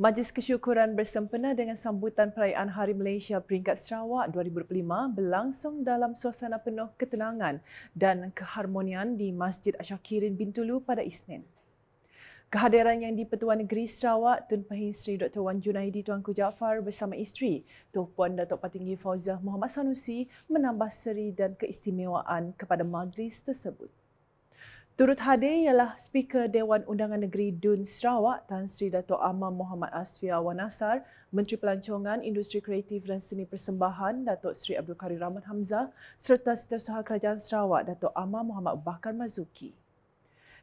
Majlis Kesyukuran bersempena dengan sambutan perayaan Hari Malaysia peringkat Sarawak 2025 berlangsung dalam suasana penuh ketenangan dan keharmonian di Masjid Asyakirin Bintulu pada Isnin. Kehadiran yang di-Pertuan Negeri Sarawak Tun Pehin Sri Dr. Wan Junaidi Tuanku Jaafar bersama isteri Tuan Puan Datuk Patinggi Fauzah Muhammad Sanusi menambah seri dan keistimewaan kepada majlis tersebut. Turut hadir ialah Speaker Dewan Undangan Negeri Dun Sarawak Tan Sri Dato' Amam Muhammad Asfi Awan Nasar, Menteri Pelancongan, Industri Kreatif dan Seni Persembahan Datuk Sri Abdul Karim Rahman Hamzah serta Setiausaha Kerajaan Sarawak Dato' Amam Muhammad Bakar Mazuki.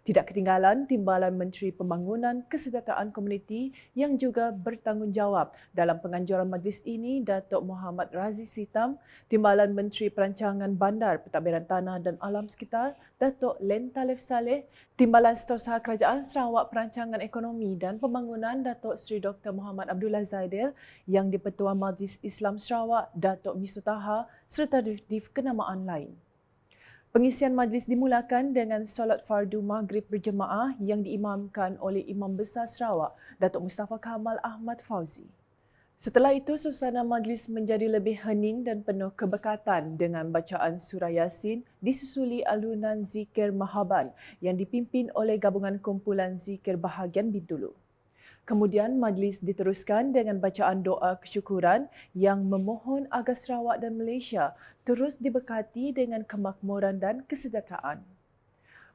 Tidak ketinggalan Timbalan Menteri Pembangunan Kesejahteraan Komuniti yang juga bertanggungjawab dalam penganjuran majlis ini Datuk Muhammad Razi Sitam, Timbalan Menteri Perancangan Bandar, Pentadbiran Tanah dan Alam Sekitar Datuk Len Talif Saleh, Timbalan Setiausaha Kerajaan Sarawak Perancangan Ekonomi dan Pembangunan Datuk Seri Dr. Muhammad Abdullah Zaidil yang di-Pertua Majlis Islam Sarawak Datuk Misutaha serta di kenamaan lain. Pengisian majlis dimulakan dengan solat fardu maghrib berjemaah yang diimamkan oleh Imam Besar Sarawak, Datuk Mustafa Kamal Ahmad Fauzi. Setelah itu, suasana majlis menjadi lebih hening dan penuh keberkatan dengan bacaan surah Yasin disusuli alunan zikir Mahaban yang dipimpin oleh gabungan kumpulan zikir bahagian Bintulu. Kemudian majlis diteruskan dengan bacaan doa kesyukuran yang memohon agar Sarawak dan Malaysia terus diberkati dengan kemakmuran dan kesejahteraan.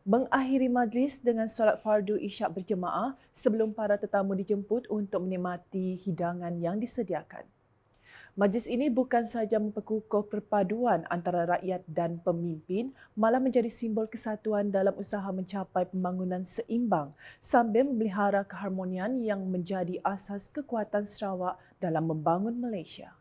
Mengakhiri majlis dengan solat fardu isyak berjemaah sebelum para tetamu dijemput untuk menikmati hidangan yang disediakan. Majlis ini bukan sahaja memperkukuh perpaduan antara rakyat dan pemimpin, malah menjadi simbol kesatuan dalam usaha mencapai pembangunan seimbang sambil memelihara keharmonian yang menjadi asas kekuatan Sarawak dalam membangun Malaysia.